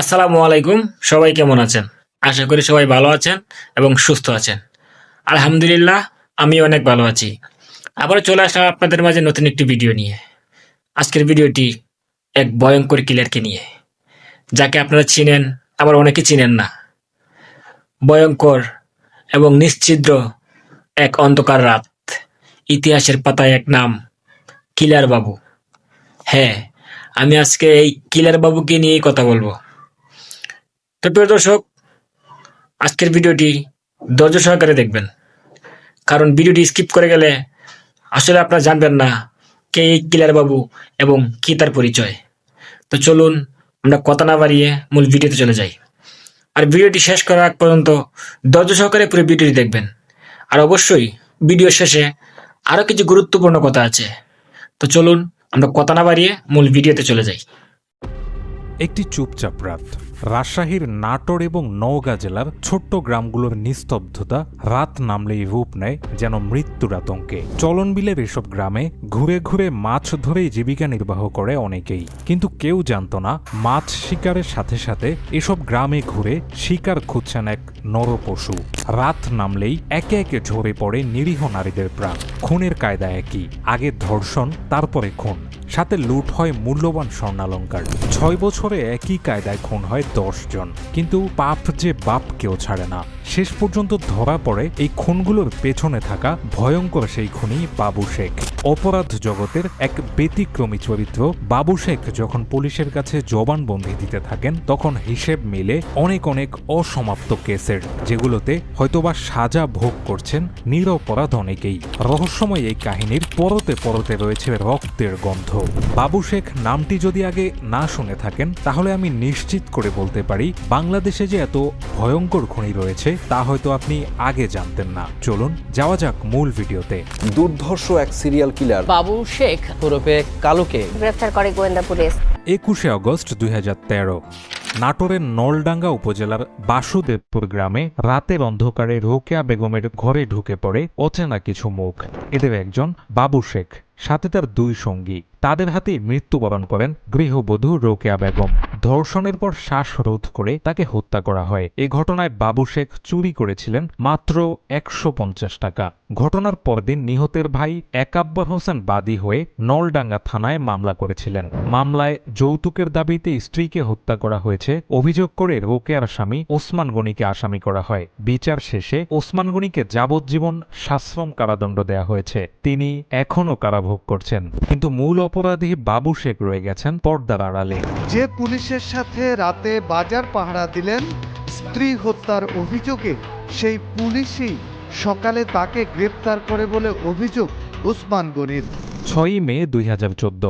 আসসালামু আলাইকুম। সবাই কেমন আছেন? আশা করি সবাই ভালো আছেন এবং সুস্থ আছেন। আলহামদুলিল্লাহ আমি অনেক ভালো আছি। আবার চলে আসলাম আপনাদের মাঝে নতুন একটি ভিডিও নিয়ে। আজকের ভিডিওটি এক ভয়ঙ্কর কিলারকে নিয়ে। যাকে আপনারা চিনেন, আবার অনেকে চিনেন না। ভয়ঙ্কর এবং নিশ্চিদ্র এক অন্ধকার রাত। ইতিহাসের পাতায় এক নাম কিলার বাবু হ্যাঁ আমি আজকে এই কিলার বাবুকে নিয়েই কথা বলব। তো প্রিয় দর্শক, আজকের ভিডিওটি ধৈর্য সহকারে দেখবেন। কারণ ভিডিওটি স্কিপ করে গেলে আসলে আপনারা জানবেন না কে এই কিলার বাবু এবং কি তার পরিচয়। তো চলুন আমরা কথা না বাড়িয়ে মূল ভিডিওতে চলে যাই। আর ভিডিওটি শেষ করার আগ পর্যন্ত ধৈর্য সহকারে পুরো ভিডিওটি দেখবেন। আর অবশ্যই ভিডিও শেষে আরও কিছু গুরুত্বপূর্ণ কথা আছে। তো চলুন আমরা কথা না বাড়িয়ে মূল ভিডিওতে চলে যাই। একটি চুপচাপ রাত। রাজশাহীর নাটোর এবং নওগাঁ জেলার ছোট্ট গ্রামগুলোর নিস্তব্ধতা রাত নামলেই রূপ নেয় যেন মৃত্যুর আতঙ্কে। চলনবিলের এসব গ্রামে ঘুরে ঘুরে মাছ ধরেই জীবিকা নির্বাহ করে অনেকেই। কিন্তু কেউ জানত না, মাছ শিকারের সাথে সাথে এসব গ্রামে ঘুরে শিকার খুঁজছেন এক নরপশু। রাত নামলেই একে একে ঝরে পড়ে নিরীহ নারীদের প্রাণ। খুনের কায়দা একই। আগে ধর্ষণ, তারপরে খুন। সাথে লুট হয় মূল্যবান স্বর্ণালঙ্কার। ছয় বছরে একই কায়দায় খুন হয় দশ জন। কিন্তু পাপ যে বাপ কেউ ছাড়ে না। শেষ পর্যন্ত ধরা পড়ে এই খুনগুলোর পেছনে থাকা ভয়ঙ্কর সেই খুনি বাবু শেখ। অপরাধ জগতের এক ব্যতিক্রমী চরিত্র। বাবু শেখ যখন পুলিশের কাছে জবানবন্দি দিতে থাকেন, তখন হিসেব মিলে অনেক অনেক অসমাপ্ত কেসের, যেগুলোতে হয়তোবা সাজা ভোগ করছেন নিরপরাধ অনেকেই। রহস্যময় এই কাহিনীর পরতে পরতে রয়েছে রক্তের গন্ধ। বাবু শেখ নামটি যদি আগে না শুনে থাকেন, তাহলে আমি নিশ্চিত করে বলতে পারি, বাংলাদেশে যে এত ভয়ঙ্কর খনি রয়েছে তা হয়তো আপনি আগে জানতেন না। চলুন যাওয়া যাক মূল ভিডিওতে। দুর্ধর্ষ এক সিরিয়াল কিলার বাবু শেখ ওরফে কালুকে। গ্রেফতার করে গোয়েন্দা পুলিশ। একুশে আগস্ট দুই নাটোরের নলডাঙ্গা উপজেলার বাসুদেবপুর গ্রামে রাতের অন্ধকারে রোকেয়া বেগমের ঘরে ঢুকে পড়ে অচেনা কিছু মুখ। এদের একজন বাবু শেখ সাথে তার দুই সঙ্গী। তাদের হাতে মৃত্যুবরণ করেন গৃহবধূ রোকেয়া বেগম। ধর্ষণের পর শ্বাসরোধ করে তাকে হত্যা করা হয়। এই ঘটনায় বাবু শেখ চুরি করেছিলেন মাত্র একশো পঞ্চাশ টাকা। ঘটনার পরদিন নিহতের ভাই একাব্বর হোসেন বাদী হয়ে নলডাঙ্গা থানায় মামলা করেছিলেন। মামলায় যৌতুকের দাবিতে স্ত্রীকে হত্যা করা হয়েছে। অভিযোগ করে রোকেয়ার স্বামী ওসমান গনিকে আসামি করা হয়। বিচার শেষে ওসমান গনিকে যাবজ্জীবন সাশ্রম কারাদণ্ড দেয়া হয়েছে। তিনি এখনও কারাভোগ করছেন। কিন্তু মূল অপরাধী বাবু শেখ রয়ে গেছেন পর্দার আড়ালে। যে পুলিশের সাথে রাতে বাজার পাহারা দিলেন। স্ত্রী হত্যার অভিযোগে সেই পুলিশই সকালে তাকে গ্রেপ্তার করে বলে অভিযোগ উসমান গনির। ছয়ই মে দুই হাজার চোদ্দ।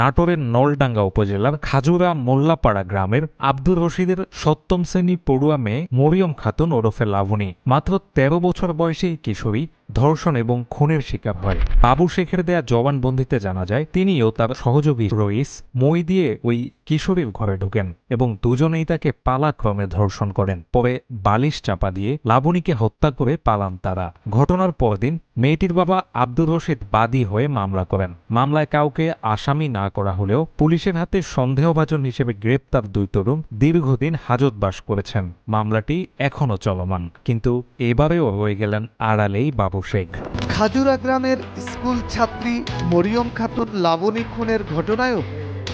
নাটোরের নলডাঙ্গা উপজেলার খাজুরা মোল্লাপাড়া গ্রামের আব্দুর রশিদের সপ্তম শ্রেণি পড়ুয়া মেয়ে মরিয়ম খাতুন ওরফে লাবণী। মাত্র ১৩ বছর বয়সী কিশোরী ধর্ষণ এবং খুনের শিকার হয়। বাবু শেখের দেয়া জবানবন্দিতে জানা যায়, তিনিও তার সহযোগী রইস মই দিয়ে ওই কিশোরীর ঘরে ঢুকেন এবং দুজনেই তাকে পালাক্রমে ধর্ষণ করেন। পরে বালিশ চাপা দিয়ে লাবণীকে হত্যা করে পালান তারা। ঘটনার পরদিন মেয়েটির বাবা আব্দুর রশিদ বাদী হয়ে মামলা করেন। মামলায় কাউকে আসামি না করা হলেও পুলিশের হাতে সন্দেহভাজন হিসেবে গ্রেপ্তার দুই তরুণ দীর্ঘদিন হাজতবাস করেছেন। মামলাটি এখনও চলমান, কিন্তু এবারেও হয়ে গেলেন আড়ালেই বাবু শেখ খাজুরা গ্রামের স্কুল ছাত্রী মরিয়ম খাতুন লাবণী খুনের ঘটনায়ও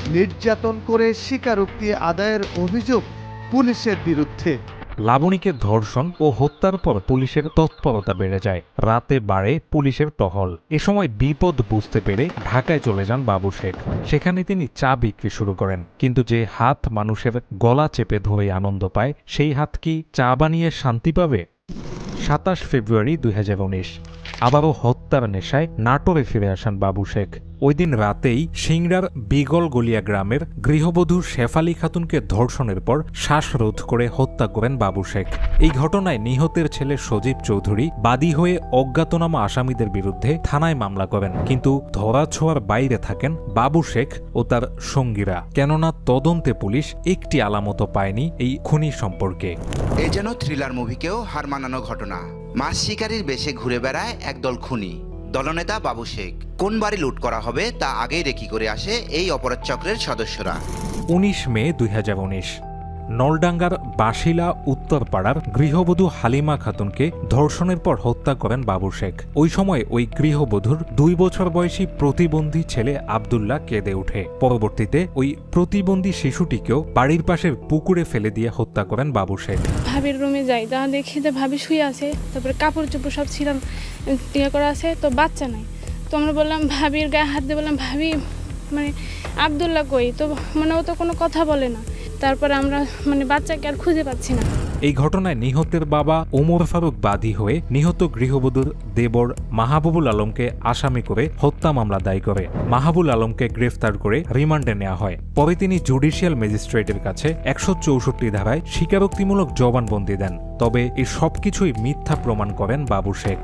নির্যাতন করে স্বীকারোক্তি আদায়ের অভিযোগ পুলিশের বিরুদ্ধে। লাবণীকে ধর্ষণ ও হত্যার পর পুলিশের তৎপরতা বেড়ে যায়। রাতে বাড়ে পুলিশের টহল। এ সময় বিপদ বুঝতে পেরে ঢাকায় চলে যান বাবু শেখ। সেখানে তিনি চা বিক্রি শুরু করেন। কিন্তু যে হাত মানুষের গলা চেপে ধরে আনন্দ পায় সেই হাত কি চা বানিয়ে শান্তি পাবে? সাতাশ ফেব্রুয়ারি দুই হাজার উনিশ। আবারও হত্যার নেশায় নাটোরে ফিরে আসেন বাবু শেখ। ওই দিন রাতেই সিংড়ার বিগল গলিয়া গ্রামের গৃহবধূ শেফালি খাতুনকে ধর্ষণের পর শ্বাসরোধ করে হত্যা করেন বাবু শেখ। এই ঘটনায় নিহতের ছেলে সজীব চৌধুরী বাদী হয়ে অজ্ঞাতনামা আসামিদের বিরুদ্ধে থানায় মামলা করেন। কিন্তু ধরাছোঁয়ার বাইরে থাকেন বাবু শেখ ও তার সঙ্গীরা। কেননা তদন্তে পুলিশ একটি আলামতও পায়নি এই খুনি সম্পর্কে। এ যেন থ্রিলার মুভিকেও হার মানানো ঘটনা। মাছ শিকারীর বেশে ঘুরে বেড়ায় একদল খুনি। দলনেতা বাবু শেখ। কোন বাড়ি লুট করা হবে তা আগেই রেকি করে আসে এই অপরাধ চক্রের সদস্যরা। উনিশ মে দুই হাজার উনিশ। নলডাঙ্গার বাসিলা উত্তরপাড়ার গৃহবধূ হালিমা খাতুনকে ধর্ষণের পর হত্যা করেন বাবু শেখ। ওই সময় ওই গৃহবধূর দুই বছর বয়সী প্রতিবন্ধী ছেলে আবদুল্লাহ কেঁদে ওঠে। পরবর্তীতে ওই প্রতিবন্ধী শিশুটিকেও বাড়ির পাশের পুকুরে ফেলে দিয়ে হত্যা করেন বাবু শেখ। ভাবির রুমে যাই তা দেখি যে ভাবি শুয়ে আছে, তারপরে কাপড় চোপড় সব ছিলাম ইয়ে করা আছে, তো বাচ্চা নাই। তো আমরা বললাম, ভাবির গায়ে হাত দিয়ে বললাম, ভাবি মানে আবদুল্লাহ কই? তো মানে ও তো কোনো কথা বলে না। তারপরে আমরা মানে বাচ্চাকে আর খুঁজে পাচ্ছি না। এই ঘটনায় নিহতের বাবা ওমর ফারুক বাদী হয়ে নিহত গৃহবধূর দেবর মাহবুবুল আলমকে আসামি করে হত্যা মামলা দায়ী করে। মাহবুল আলমকে গ্রেফতার করে রিমান্ডে নেওয়া হয়। পরে তিনি জুডিশিয়াল ম্যাজিস্ট্রেটের কাছে একশো চৌষট্টি ধারায় স্বীকারোক্তিমূলক জবানবন্দি দেন। তবে এই সবকিছুই মিথ্যা প্রমাণ করেন বাবু শেখ।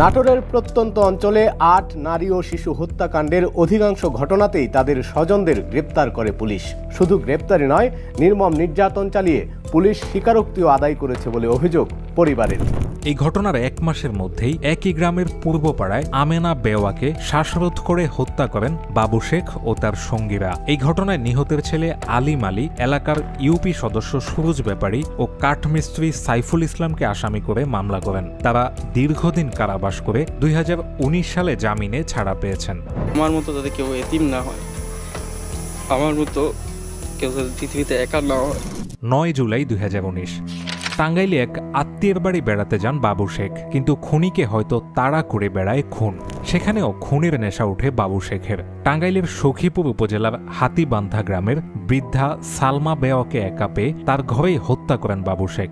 নাটোরের প্রত্যন্ত অঞ্চলে আট নারী ও শিশু হত্যাকাণ্ডের অধিকাংশ ঘটনাতেই তাদের স্বজনদের গ্রেপ্তার করে পুলিশ। শুধু গ্রেপ্তারই নয়, নির্মম নির্যাতন চালিয়ে পুলিশ স্বীকারোক্তিও আদায় করেছে বলে অভিযোগ। পরিবারের। এই ঘটনার এক মাসের মধ্যেই একই গ্রামের পূর্বপাড়ায় আমেনা বেওয়াকে শ্বাসরোধ করে হত্যা করেন বাবু শেখ ও তার সঙ্গীরা। এই ঘটনায় নিহতের ছেলে আলিম আলী এলাকার ইউপি সদস্য সুরজ ব্যাপারী ও কাঠমিস্ত্রি সাইফুল ইসলামকে আসামি করে মামলা করেন। তারা দীর্ঘদিন কারাবাস করে দুই হাজার উনিশ সালে জামিনে ছাড়া পেয়েছেন। আমার মতো যাতে কেউ এতিম না হয় আমার মতো কেউ যাতে পৃথিবীতে একা না হয়। নয় জুলাই দুই হাজার উনিশ। টাঙ্গাইলে এক আত্মীয়ের বাড়ি বেড়াতে যান বাবু শেখ। কিন্তু খুনিকে হয়তো তাড়া করে বেড়ায় খুন। সেখানেও খুনের নেশা উঠে বাবু শেখের। টাঙ্গাইলের সখীপুর উপজেলার হাতিবান্ধা গ্রামের বৃদ্ধা সালমা বেওয়াকে একা পেয়ে তার ঘরেই হত্যা করেন বাবু শেখ।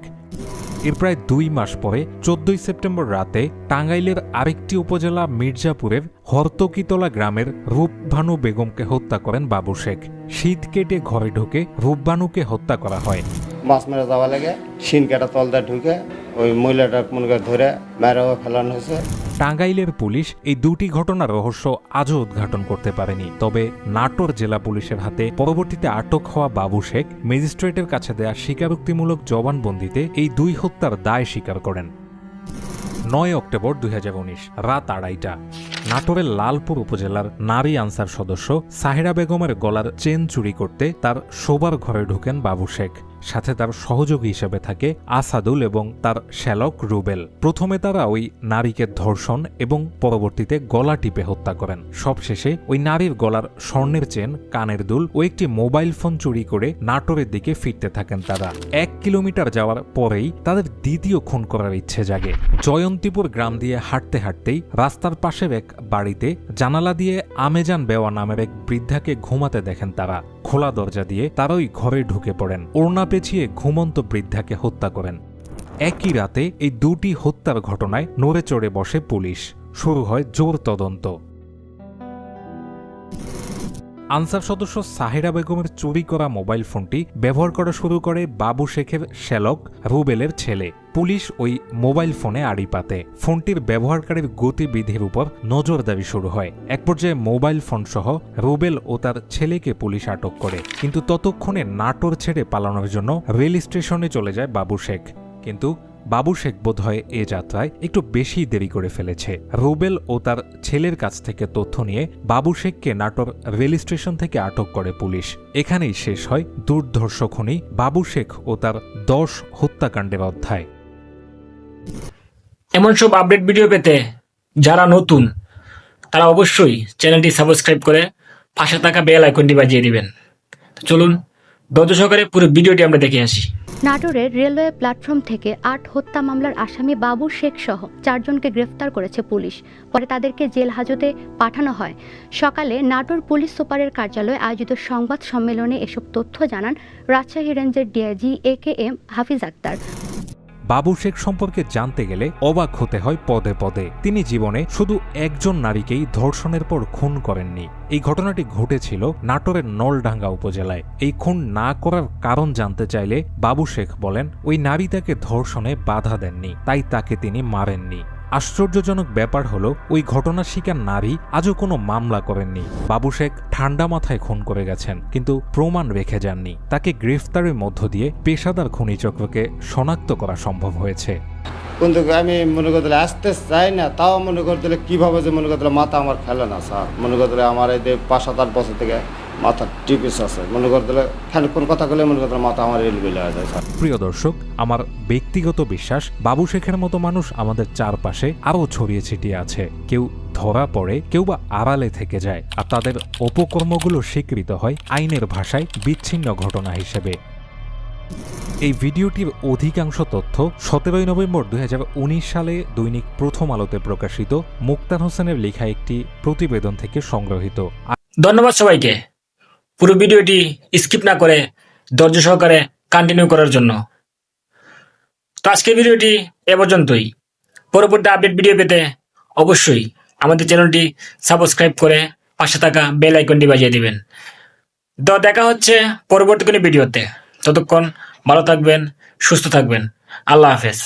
এর প্রায় দুই মাস পরে, চোদ্দই সেপ্টেম্বর রাতে, টাঙ্গাইলের আরেকটি উপজেলা মির্জাপুরের হরতকিতলা গ্রামের রূপভানু বেগমকে হত্যা করেন বাবু শেখ। শীত কেটে ঘরে ঢুকে রূপবানুকে হত্যা করা হয়। মাছ মেরে যাওয়া লাগে। শিন কাটা তলদা ঢুকে ওই মহিলাটা মনে করে ধরে মেরেও ফেলানো হয়েছে। টাঙ্গাইলের পুলিশ এই দুটি ঘটনার রহস্য আজও উদ্ঘাটন করতে পারেনি। তবে নাটোর জেলা পুলিশের হাতে পরবর্তীতে আটক হওয়া বাবু শেখ ম্যাজিস্ট্রেটের কাছে দেয়া স্বীকারোক্তিমূলক জবানবন্দিতে এই দুই হত্যার দায় স্বীকার করেন। নয় অক্টোবর দুই হাজার উনিশ, রাত আড়াইটা। নাটোরের লালপুর উপজেলার নারী আনসার সদস্য সাহেরা বেগমের গলার চেন চুরি করতে তার শোবার ঘরে ঢুকেন বাবু শেখ। সাথে তার সহযোগী হিসেবে থাকে আসাদুল এবং তার শ্যালক রুবেল। প্রথমে তারা ওই নারীকে ধর্ষণ এবং পরবর্তীতে গলা টিপে হত্যা করেন। সবশেষে ওই নারীর গলার স্বর্ণের চেন, কানের দুল ও একটি মোবাইল ফোন চুরি করে নাটোরের দিকে ফিরতে থাকেন তারা। এক কিলোমিটার যাওয়ার পরেই তাদের দ্বিতীয় খুন করার ইচ্ছে জাগে। জয়ন্তীপুর গ্রাম দিয়ে হাঁটতে হাঁটতেই রাস্তার পাশের এক বাড়িতে জানালা দিয়ে আমেজান বেওয়া নামের এক বৃদ্ধাকে ঘুমাতে দেখেন তারা। খোলা দরজা দিয়ে তারাই ঘরে ঢুকে পড়েন। ওড়না পেঁচিয়ে ঘুমন্ত বৃদ্ধাকে হত্যা করেন। একই রাতে এই দুটি হত্যার ঘটনায় নড়ে চড়ে বসে পুলিশ। শুরু হয় জোর তদন্ত। আনসার সদস্য সাহেরা বেগমের চুরি করা মোবাইল ফোনটি ব্যবহার করা শুরু করে বাবু শেখের শ্যালক রুবেলের ছেলে। পুলিশ ওই মোবাইল ফোনে আড়ি পাতে। ফোনটির ব্যবহারকারীর গতিবিধির উপর নজরদারি শুরু হয়। এক পর্যায়ে মোবাইল ফোন সহ রুবেল ও তার ছেলেকে পুলিশ আটক করে। কিন্তু ততক্ষণে নাটোর ছেড়ে পালানোর জন্য রেল স্টেশনে চলে যায় বাবু শেখ। কিন্তু বাবু শেখ বোধহয় এ যাত্রায় একটু বেশি দেরি করে ফেলেছে। রুবেল ও তার ছেলের কাছ থেকে তথ্য নিয়ে বাবু শেখকে নাটোর রেল স্টেশন থেকে আটক করে পুলিশ। এখানেই শেষ হয় দুর্ধর্ষ খনি বাবু শেখ ও তার দশ হত্যাকাণ্ডের অধ্যায়। এমন সব আপডেট ভিডিও পেতে যারা নতুন, তারা অবশ্যই চ্যানেলটি সাবস্ক্রাইব করে পাশে থাকা বেল আইকনটি বাজিয়ে দিবেন। চলুন, ধৈর্য সহকারে পুরো ভিডিওটি আমরা দেখে আসি। নাটোরের রেলওয়ে প্ল্যাটফর্ম থেকে আট হত্যা মামলার আসামি বাবু শেখ সহ চারজনকে গ্রেফতার করেছে পুলিশ। পরে তাদেরকে জেল হাজতে পাঠানো হয়। সকালে নাটোর পুলিশ সুপারের কার্যালয়ে আয়োজিত সংবাদ সম্মেলনে এসব তথ্য জানান রাজশাহী রেঞ্জের DIG A K M Hafiz Akhtar. Babu Sheikh সম্পর্কে জানতে গেলে অবাক হতে হয় পদে পদে। তিনি জীবনে শুধু একজন নারীকেই ধর্ষণের পর খুন করেননি। এই ঘটনাটি ঘটেছিল নাটোরের নলডাঙ্গা উপজেলায়। এই খুন না করার কারণ জানতে চাইলে বাবু শেখ বলেন, ওই নারী তাকে ধর্ষণে বাধা দেননি, তাই তাকে তিনি মারেননি। আশ্চর্যজনক ব্যাপার হলো, ওই ঘটনার শিকার নারী আজও কোনো মামলা করেননি। বাবু শেখ ঠান্ডা মাথায় খুন করে গেছেন, কিন্তু প্রমাণ রেখে যাননি। তাকে গ্রেফতারের মধ্য দিয়ে পেশাদার খনি চক্রকে শনাক্ত করা সম্ভব হয়েছে। কিন্তু আমি মনে করতে আসতে চাই না, তাও মনে করতে কীভাবে যে মনে করতে মাথা আমার খেলে না, স্যার। মনে করতে আমার এই পাঁচ সাত আট বছর থেকে মাথা টিপিস আছে মনে করতে খানিক্ষণ কথা বলে মনে করতে মাথা আমার এলবিল হয়ে যায় স্যার। প্রিয় দর্শক আমার ব্যক্তিগত বিশ্বাস বাবু শেখের মতো মানুষ আমাদের চারপাশে আরও ছড়িয়ে ছিটিয়ে আছে। কেউ ধরা পড়ে কেউ বা আড়ালে থেকে যায় আর তাদের অপকর্মগুলো স্বীকৃত হয় আইনের ভাষায় বিচ্ছিন্ন ঘটনা হিসেবে। এই ভিডিওটির অধিকাংশ তথ্য সতেরোই নভেম্বর দুই হাজার উনিশ সালে দৈনিক প্রথম আলোতে প্রকাশিত মুক্তার হোসেনের লেখা একটি প্রতিবেদন থেকে সংগ্রহীত। ধন্যবাদ সবাইকে। পুরো ভিডিওটি স্কিপ না করে ধৈর্য সহকারে কন্টিনিউ করার জন্য। তো আজকের ভিডিওটি এ পর্যন্তই। পরবর্তী আপডেট ভিডিও পেতে অবশ্যই আমাদের চ্যানেলটি সাবস্ক্রাইব করে পাশে থাকা বেল আইকনটি বাজিয়ে দিবেন। তো দেখা হচ্ছে পরবর্তী কোনো ভিডিওতে ততক্ষণ ভালো থাকবেন, সুস্থ থাকবেন। আল্লাহ হাফেজ।